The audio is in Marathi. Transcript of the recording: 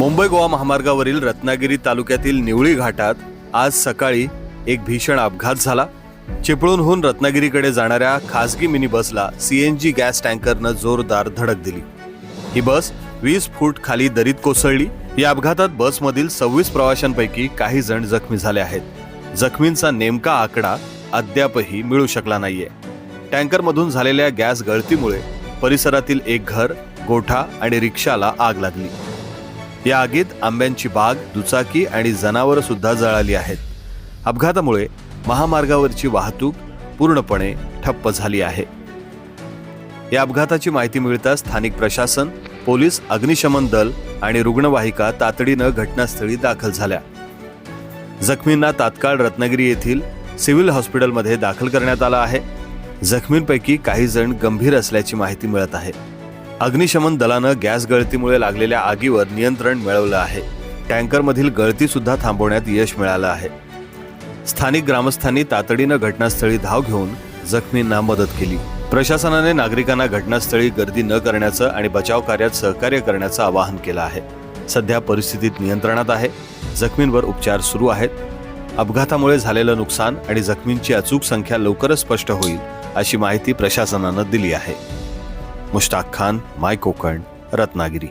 मुंबई गोवा महामार्गावरील रत्नागिरी तालुक्यातील निवळी घाटात आज सकाळी एक भीषण अपघात झाला. चिपळूणहून रत्नागिरीकडे जाणाऱ्या खासगी मिनी बसला सीएनजी गॅस टँकरनं जोरदार धडक दिली. ही बस वीस फूट खाली दरीत कोसळली. या अपघातात बसमधील सव्वीस प्रवाशांपैकी काही जण जखमी झाले आहेत. जखमींचा नेमका आकडा अद्यापही मिळू शकला नाहीये. टँकरमधून झालेल्या गॅस गळतीमुळे परिसरातील एक घर गोठा आणि रिक्षाला आग लागली. या आगीत आंब्यांची बाग दुचाकी आणि जनावरं सुद्धा जळाली आहेत. अपघातामुळे महामार्गावरची वाहतूक पूर्णपणे ठप्प झाली आहे. या अपघाताची माहिती मिळताच स्थानिक प्रशासन पोलीस अग्निशमन दल आणि रुग्णवाहिका तातडीनं घटनास्थळी दाखल झाल्या. जखमींना तात्काळ रत्नागिरी येथील सिव्हिल हॉस्पिटलमध्ये दाखल करण्यात आलं आहे. जखमींपैकी काही जण गंभीर असल्याची माहिती मिळत आहे. अग्निशमन दलानं गॅस गळतीमुळे लागलेल्या आगीवर नियंत्रण मिळवलं आहे. टँकरमधील गळती सुद्धा थांबवण्यात यश मिळालं आहे. स्थानिक ग्रामस्थांनी तातडीनं घटनास्थळी धाव घेऊन जखमींना मदत केली. प्रशासनाने नागरिकांना घटनास्थळी गर्दी न करण्याचं आणि बचाव कार्यात सहकार्य करण्याचं आवाहन केलं आहे. सध्या परिस्थितीत नियंत्रणात आहे. जखमींवर उपचार सुरू आहेत. अपघातामुळे झालेलं नुकसान आणि जखमींची अचूक संख्या लवकरच स्पष्ट होईल अशी माहिती प्रशासनानं दिली आहे. मुश्ताक खान माय कोकण रत्नागिरी।